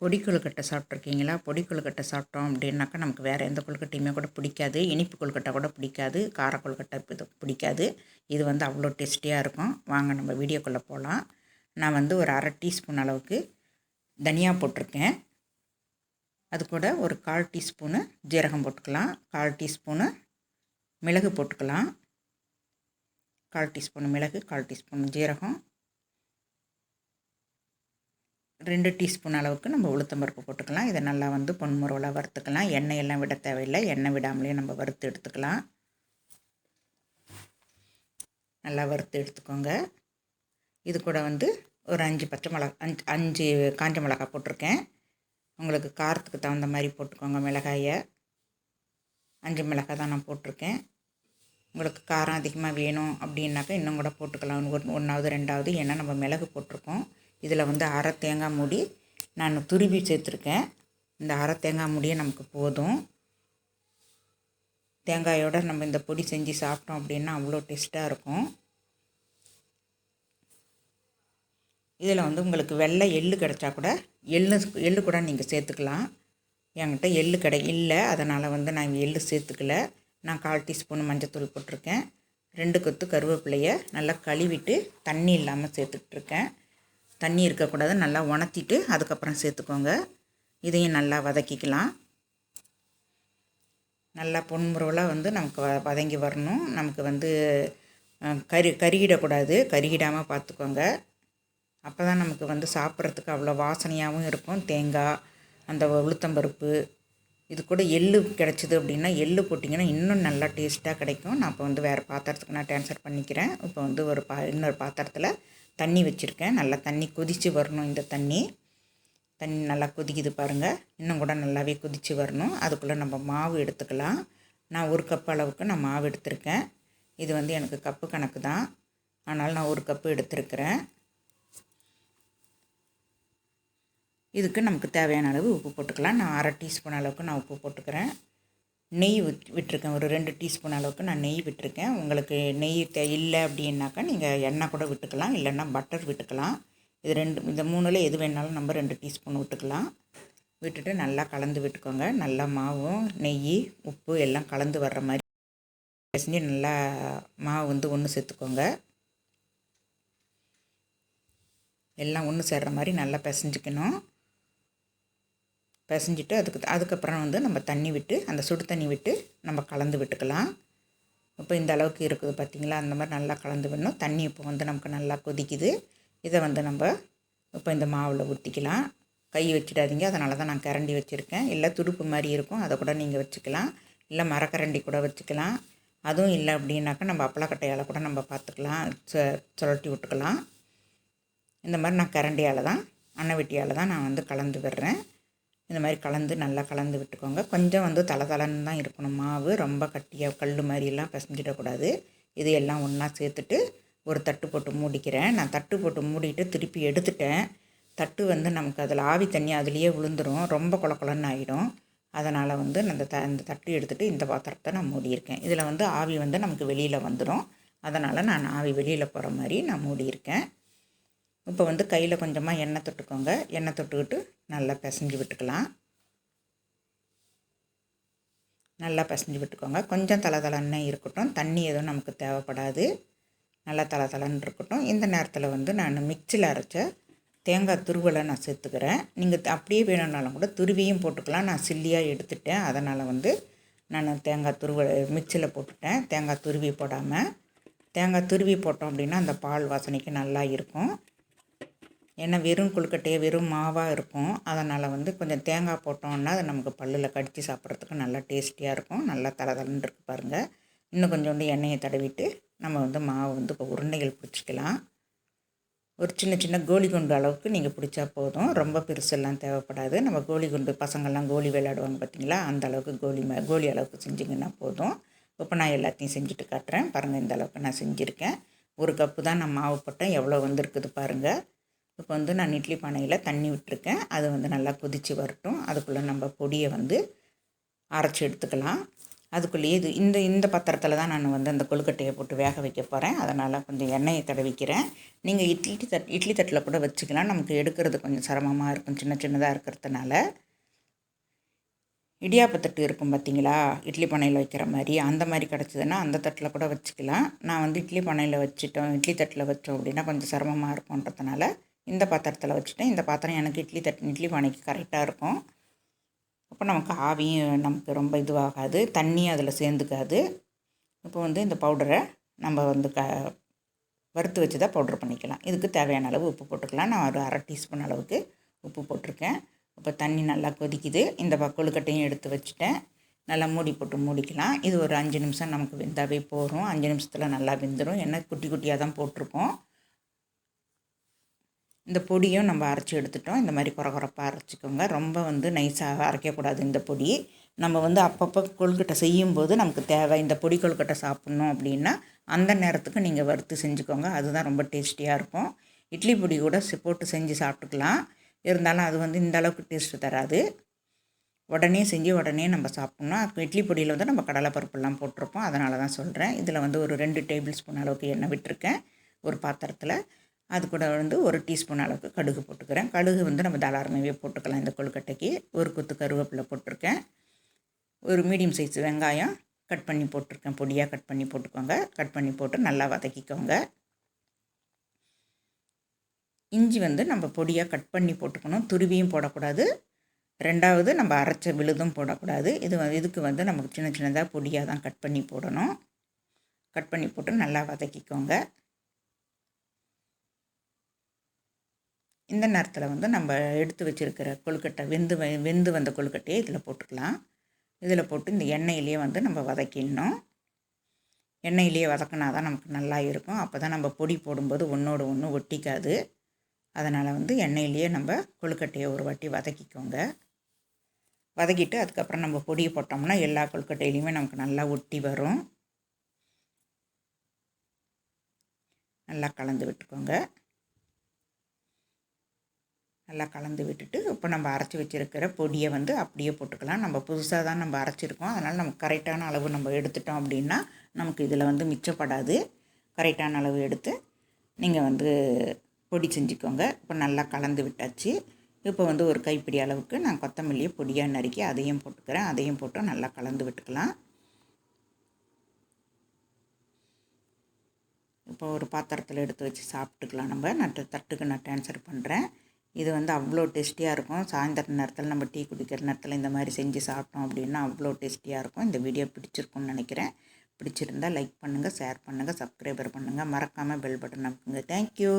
பொடி கொழுக்கட்டை சாப்பிட்ருக்கீங்களா? பொடி கொழுக்கட்டை சாப்பிட்டோம் அப்படின்னாக்கா நமக்கு வேறு எந்த கொழுக்கட்டையுமே கூட பிடிக்காது. இனிப்பு கொழுக்கட்டை கூட பிடிக்காது. கார கொழுக்கட்டை இது பிடிக்காது. இது வந்து அவ்வளோ டேஸ்டியாக இருக்கும். வாங்க நம்ம வீடியோக்குள்ளே போகலாம் நான் வந்து ஒரு அரை டீஸ்பூன் அளவுக்கு தனியா போட்டிருக்கேன். அது கூட ஒரு கால் டீஸ்பூனு ஜீரகம் போட்டுக்கலாம். கால் டீஸ்பூனு மிளகு போட்டுக்கலாம். கால் டீஸ்பூன் மிளகு கால் டீஸ்பூன் ஜீரகம். ரெண்டு டீஸ்பூன் அளவுக்கு நம்ம உளுத்தம்பருப்பு போட்டுக்கலாம். இதை நல்லா வந்து பொன்முறவலாக வறுத்துக்கலாம். எண்ணெய் எல்லாம் விட தேவையில்லை. எண்ணெய் விடாமலே நம்ம வறுத்து எடுத்துக்கலாம். நல்லா வறுத்து எடுத்துக்கோங்க. இது கூட வந்து ஒரு அஞ்சு பச்சை மிளகா அஞ்சு அஞ்சு காஞ்ச மிளகா போட்டிருக்கேன். உங்களுக்கு காரத்துக்கு தகுந்த மாதிரி போட்டுக்கோங்க மிளகாயை. அஞ்சு மிளகாய் தான் நான் போட்டிருக்கேன். உங்களுக்கு காரம் அதிகமாக வேணும் அப்படின்னாக்கா இன்னும் கூட போட்டுக்கலாம். ஒன்றாவது ரெண்டாவது ஏன்னா நம்ம மிளகு போட்டிருக்கோம். இதில் வந்து அரை தேங்காய் மூடி நான் துருவி சேர்த்துருக்கேன். இந்த அரை தேங்காய் மூடியே நமக்கு போதும். தேங்காயோடு நம்ம இந்த பொடி செஞ்சு சாப்பிட்டோம் அப்படின்னா அவ்வளோ டேஸ்ட்டாக இருக்கும். இதில் வந்து உங்களுக்கு வெள்ளை எள் கிடச்சா கூட எள்ளு எள்ளு கூட நீங்கள் சேர்த்துக்கலாம். என்கிட்ட எள்ளு கடை இல்லை. அதனால் வந்து நான் எள்ளு சேர்த்துக்கல. நான் கால் டீஸ்பூன் மஞ்சத்தூள் போட்டிருக்கேன். ரெண்டு கொத்து கருவேப்பிலையை நல்லா கழுவிட்டு தண்ணி இல்லாமல் சேர்த்துட்ருக்கேன் தண்ணி இருக்கக்கூடாது நல்லா உணர்த்திட்டு அதுக்கப்புறம் சேர்த்துக்கோங்க. இதையும் நல்லா வதக்கிக்கலாம். நல்லா பொன்முறவலாக வந்து நமக்கு வ வதங்கி வரணும். நமக்கு வந்து கறி கருகிடக்கூடாது. கருகிடாமல் பார்த்துக்கோங்க. அப்போ தான் நமக்கு வந்து சாப்பிட்றதுக்கு அவ்வளோ வாசனையாகவும் இருக்கும். தேங்காய் அந்த உளுத்தம்பருப்பு இது கூட எள்ளு கிடச்சிது அப்படின்னா எள்ளு போட்டிங்கன்னா இன்னும் நல்லா டேஸ்ட்டாக கிடைக்கும். நான் இப்போ வந்து வேறு பாத்திரத்துக்கு நான் ட்ரான்ஸ்ஃபர் பண்ணிக்கிறேன். இப்போ வந்து ஒரு பா இன்னொரு பாத்திரத்தில் தண்ணி வச்சுருக்கேன். நல்லா தண்ணி கொதித்து வரணும் இந்த தண்ணி. தண்ணி நல்லா கொதிக்குது பாருங்கள் இன்னும் கூட நல்லாவே கொதித்து வரணும். அதுக்குள்ளே நம்ம மாவு எடுத்துக்கலாம். நான் ஒரு கப் அளவுக்கு நான் மாவு எடுத்திருக்கேன். இது வந்து எனக்கு கப்பு கணக்கு தான். ஆனால் நான் ஒரு கப்பு எடுத்திருக்கிறேன். இதுக்கு நமக்கு தேவையான அளவு உப்பு போட்டுக்கலாம். நான் அரை டீஸ்பூன் அளவுக்கு நான் உப்பு போட்டுக்கிறேன். நெய் விட் விட்டுருக்கேன். ஒரு ரெண்டு டீஸ்பூன் அளவுக்கு நான் நெய் விட்டுருக்கேன். உங்களுக்கு நெய் தே இல்லை அப்படின்னாக்கா நீங்கள் எண்ணெய் கூட விட்டுக்கலாம். இல்லைன்னா பட்டர் விட்டுக்கலாம். இது ரெண்டு இந்த மூணில் எது வேணாலும் நம்ம ரெண்டு டீஸ்பூன் விட்டுக்கலாம். விட்டுட்டு நல்லா கலந்து விட்டுக்கோங்க. நல்லா மாவும் நெய் உப்பு எல்லாம் கலந்து வர்ற மாதிரி செஞ்சு நல்லா மாவு வந்து ஒன்று சேர்த்துக்கோங்க. எல்லாம் ஒன்று சேர்கிற மாதிரி நல்லா பிசைஞ்சிக்கணும். பிசைஞ்சிட்டு அதுக்கு அதுக்கப்புறம் வந்து நம்ம தண்ணி விட்டு அந்த சுடு தண்ணி விட்டு நம்ம கலந்து விட்டுக்கலாம். இப்போ இந்த அளவுக்கு இருக்குது பார்த்திங்களா? அந்த மாதிரி நல்லா கலந்து விடணும். தண்ணி இப்போ வந்து நமக்கு நல்லா கொதிக்குது. இதை வந்து நம்ம இப்போ இந்த மாவில் ஊற்றிக்கலாம் கை வச்சிடாதீங்க. அதனால தான் நான் கரண்டி வச்சுருக்கேன். இல்லை துடுப்பு மாதிரி இருக்கும். அதை கூட நீங்கள் வச்சுக்கலாம். இல்லை மரக்கரண்டி கூட வச்சுக்கலாம். அதுவும் இல்லை அப்படின்னாக்கா நம்ம அப்பளக்கட்டையால் கூட நம்ம பார்த்துக்கலாம். சுழட்டி விட்டுக்கலாம். இந்த மாதிரி நான் கரண்டியால் தான் அன்னை வெட்டியால் தான் நான் வந்து கலந்து விடுறேன். இந்த மாதிரி கலந்து நல்லா கலந்து விட்டுக்கோங்க. கொஞ்சம் வந்து தலை தலைன்னு தான் இருக்கணும். மாவு ரொம்ப கட்டியாக கல் மாதிரிலாம் பிசைஞ்சிடக்கூடாது. இது எல்லாம் ஒன்றா சேர்த்துட்டு ஒரு தட்டு போட்டு மூடிக்கிறேன். நான் தட்டு போட்டு மூடிட்டு திருப்பி எடுத்துட்டேன். தட்டு வந்து நமக்கு அதில் ஆவி தண்ணி அதுலேயே விழுந்துடும் ரொம்ப குளக்குளன்னு ஆகிடும் அதனால் வந்து அந்த த அந்த தட்டு எடுத்துகிட்டு இந்த பாத்திரத்தை நான் மூடியிருக்கேன். இதில் வந்து ஆவி வந்து நமக்கு வெளியில் வந்துடும் அதனால் நான் ஆவி வெளியில் போகிற மாதிரி நான் மூடியிருக்கேன். இப்போ வந்து கையில் கொஞ்சமாக எண்ணெய் தொட்டுக்கோங்க. எண்ணெய் தொட்டுக்கிட்டு நல்லா பிசைஞ்சு விட்டுக்கலாம். நல்லா பிசைஞ்சு விட்டுக்கோங்க. கொஞ்சம் தலதலன்னு இருக்கட்டும். தண்ணி எதுவும் நமக்கு தேவைப்படாது. நல்லா தலதலன்னு இருக்கட்டும். இந்த நேரத்தில் வந்து நான் மிக்சியில் அரைச்ச தேங்காய் துருவலை நான் சேர்த்துக்கிறேன். நீங்கள் அப்படியே வேணும்னாலும் கூட துருவியும் போட்டுக்கலாம். நான் சில்லியாக எடுத்துட்டேன். அதனால் வந்து நான் தேங்காய் துருவலை மிக்சியில் போட்டுட்டேன். தேங்காய் துருவி போடாமல் தேங்காய் துருவி போட்டோம் அப்படின்னா அந்த பால் வாசனைக்கு நல்லா இருக்கும். ஏன்னா வெறும் கொழுக்கட்டையே வெறும் மாவாக இருக்கும். அதனால் வந்து கொஞ்சம் தேங்காய் போட்டோம்னா அது நமக்கு பல்லில் கடித்து சாப்பிட்றதுக்கு நல்லா டேஸ்டியாக இருக்கும். நல்லா தலை இருக்கு பாருங்கள் இன்னும் கொஞ்சோண்டு எண்ணெயை தடவிட்டு நம்ம வந்து மாவு வந்து இப்போ உருண்டைகள் பிடிச்சிக்கலாம். ஒரு சின்ன சின்ன கோலி குண்டு அளவுக்கு நீங்கள் பிடிச்சா போதும். ரொம்ப பெருசெல்லாம் தேவைப்படாது. நம்ம கோலி குண்டு பசங்கள்லாம் கோலி விளையாடுவாங்க பார்த்தீங்களா அந்த அளவுக்கு கோலி மே கோலி அளவுக்கு செஞ்சிங்கன்னா போதும். இப்போ நான் எல்லாத்தையும் செஞ்சுட்டு காட்டுறேன். பாருங்கள் இந்த அளவுக்கு நான் செஞ்சுருக்கேன். ஒரு கப்பு தான் நான் மாவு போட்டேன். எவ்வளோ வந்திருக்குது பாருங்கள் இப்போ வந்து நான் இட்லி பானையில் தண்ணி விட்டுருக்கேன். அது வந்து நல்லா கொதித்து வரட்டும். அதுக்குள்ளே நம்ம பொடியை வந்து அரைச்சி எடுத்துக்கலாம். அதுக்குள்ளேயே இது இந்த இந்த பாத்திரத்தில் தான் நான் வந்து அந்த கொழுக்கட்டையை போட்டு வேக வைக்க போகிறேன் அதனால் கொஞ்சம் எண்ணெயை தடவிக்கிறேன். நீங்கள் இட்லி தட் இட்லி தட்டில் கூட வச்சுக்கலாம். நமக்கு எடுக்கிறது கொஞ்சம் சிரமமாக இருக்கும். சின்ன சின்னதாக இருக்கிறதுனால. இடியாப்பத்தட்டு இருக்கும் பார்த்தீங்களா இட்லி பானையில் வைக்கிற மாதிரி. அந்த மாதிரி கிடச்சிதுன்னா அந்த தட்டில் கூட வச்சுக்கலாம். நான் வந்து இட்லி பானையில் வச்சுட்டோம் இட்லி தட்டில் வச்சோம் அப்படின்னா கொஞ்சம் சிரமமாக இருக்கும்ன்றதுனால இந்த பாத்திரத்தில் வச்சுட்டேன். இந்த பாத்திரம் எனக்கு இட்லி தட்டு இட்லி பானைக்கு கரெக்டாக இருக்கும். அப்போ நமக்கு ஆவியும் நமக்கு ரொம்ப இதுவாகாது. தண்ணியும் அதில் சேர்ந்துக்காது. இப்போ வந்து இந்த பவுடரை நம்ம வந்து க வறுத்து வச்சு தான் பவுட்ரு பண்ணிக்கலாம். இதுக்கு தேவையான அளவு உப்பு போட்டுக்கலாம். நான் ஒரு அரை டீஸ்பூன் அளவுக்கு உப்பு போட்டிருக்கேன். இப்போ தண்ணி நல்லா கொதிக்குது. இந்த கொழுக்கட்டையும் எடுத்து வச்சுட்டேன். நல்லா மூடி போட்டு மூடிக்கலாம். இது ஒரு அஞ்சு நிமிஷம் நமக்கு வெந்தாவே போகும் அஞ்சு நிமிஷத்தில் நல்லா வெந்துடும் ஏன்னா குட்டி குட்டியாக தான் போட்டிருக்கோம். இந்த பொடியும் நம்ம அரைச்சி எடுத்துட்டோம். இந்த மாதிரி குறை குறப்பாக அரைச்சிக்கோங்க. ரொம்ப வந்து நைஸாக அரைக்கக்கூடாது இந்த பொடி. நம்ம வந்து அப்பப்போ கொழுக்கட்டை செய்யும்போது நமக்கு தேவை இந்த பொடி கொழுக்கட்டை சாப்பிட்ணும் அப்படின்னா அந்த நேரத்துக்கு நீங்கள் வறுத்து செஞ்சுக்கோங்க. அதுதான் ரொம்ப டேஸ்டியாக இருக்கும். இட்லி பொடி கூட போட்டு செஞ்சு சாப்பிட்டுக்கலாம். இருந்தாலும் அது வந்து இந்த அளவுக்கு டேஸ்ட்டு தராது. உடனே செஞ்சு உடனே நம்ம சாப்பிட்ணும். அப்போ இட்லி பொடியில் வந்து நம்ம கடலைப்பருப்புலாம் போட்டிருப்போம். அதனால தான் சொல்கிறேன் இதில் வந்து ஒரு ரெண்டு டேபிள் ஸ்பூன் அளவுக்கு எண்ணெய் விட்டுருக்கேன். ஒரு பாத்திரத்தில். அது கூட வந்து ஒரு டீஸ்பூன் அளவுக்கு கடுகு போட்டுக்கிறேன். கடுகு வந்து நம்ம தாராளமாகவே போட்டுக்கலாம். இந்த கொழுக்கட்டைக்கு ஒரு கொத்து கருவேப்பிலை போட்டிருக்கேன். ஒரு மீடியம் சைஸ் வெங்காயம் கட் பண்ணி போட்டிருக்கேன். பொடியாக கட் பண்ணி போட்டுக்கோங்க. கட் பண்ணி போட்டு நல்லா வதக்கிக்கோங்க. இஞ்சி வந்து நம்ம பொடியாக கட் பண்ணி போட்டுக்கணும். துருவியும் போடக்கூடாது. ரெண்டாவது நம்ம அரைச்ச விழுதும் போடக்கூடாது. இது இதுக்கு வந்து நமக்கு சின்ன சின்னதாக பொடியாக தான் கட் பண்ணி போடணும். கட் பண்ணி போட்டு நல்லா வதக்கிக்கோங்க. இந்த நேரத்தில் வந்து நம்ம எடுத்து வச்சுருக்கிற கொழுக்கட்டை வெந்து வெந்து வந்த கொழுக்கட்டையை இதில் போட்டுக்கலாம். இதில் போட்டு இந்த எண்ணெயிலேயே வந்து நம்ம வதக்கிடணும். எண்ணெயிலேயே வதக்கினா தான் நமக்கு நல்லா இருக்கும். அப்போ தான் நம்ம பொடி போடும்போது ஒன்றோடு ஒன்று ஒட்டிக்காது. அதனால் வந்து எண்ணெயிலேயே நம்ம கொழுக்கட்டையை ஒரு வாட்டி வதக்கிக்கோங்க. வதக்கிட்டு அதுக்கப்புறம் நம்ம பொடியை போட்டோம்னா எல்லா கொழுக்கட்டையிலையுமே நமக்கு நல்லா ஒட்டி வரும். நல்லா கலந்து விட்டுக்கோங்க. நல்லா கலந்து விட்டுட்டு இப்போ நம்ம அரைச்சி வச்சுருக்கிற பொடியை வந்து அப்படியே போட்டுக்கலாம். நம்ம புதுசாக தான் நம்ம அரைச்சிருக்கோம். அதனால் நமக்கு கரெக்டான அளவு நம்ம எடுத்துட்டோம் அப்படின்னா நமக்கு இதில் வந்து மிச்சப்படாது. கரெக்டான அளவு எடுத்து நீங்கள் வந்து பொடி செஞ்சுக்கோங்க. இப்போ நல்லா கலந்து விட்டாச்சு. இப்போ வந்து ஒரு கைப்பிடி அளவுக்கு நான் கொத்தமல்லியை பொடியாக நறுக்கி அதையும் போட்டுக்கிறேன். அதையும் போட்டு நல்லா கலந்து விட்டுக்கலாம். இப்போ ஒரு பாத்திரத்தில் எடுத்து வச்சு சாப்பிட்டுக்கலாம் நம்ம. நான் தட்டுக்கு நான் ட்ரான்ஸ்ஃபர் பண்ணுறேன் இது வந்து அவ்வளோ டேஸ்டியாக இருக்கும். சாயந்தர நேரத்தில் நம்ம டீ குடிக்கிற நேரத்தில் இந்த மாதிரி செஞ்சு சாப்பிட்டோம் அப்படின்னா அவ்வளோ டேஸ்டியாக இருக்கும். இந்த வீடியோ பிடிச்சிருக்கும்னு நினைக்கிறேன். பிடிச்சிருந்தால் லைக் பண்ணுங்கள் ஷேர் பண்ணுங்கள் சப்ஸ்கிரைபர் பண்ணுங்கள் மறக்காமல் பெல் பட்டன் அமுக்குங்க. தேங்க்யூ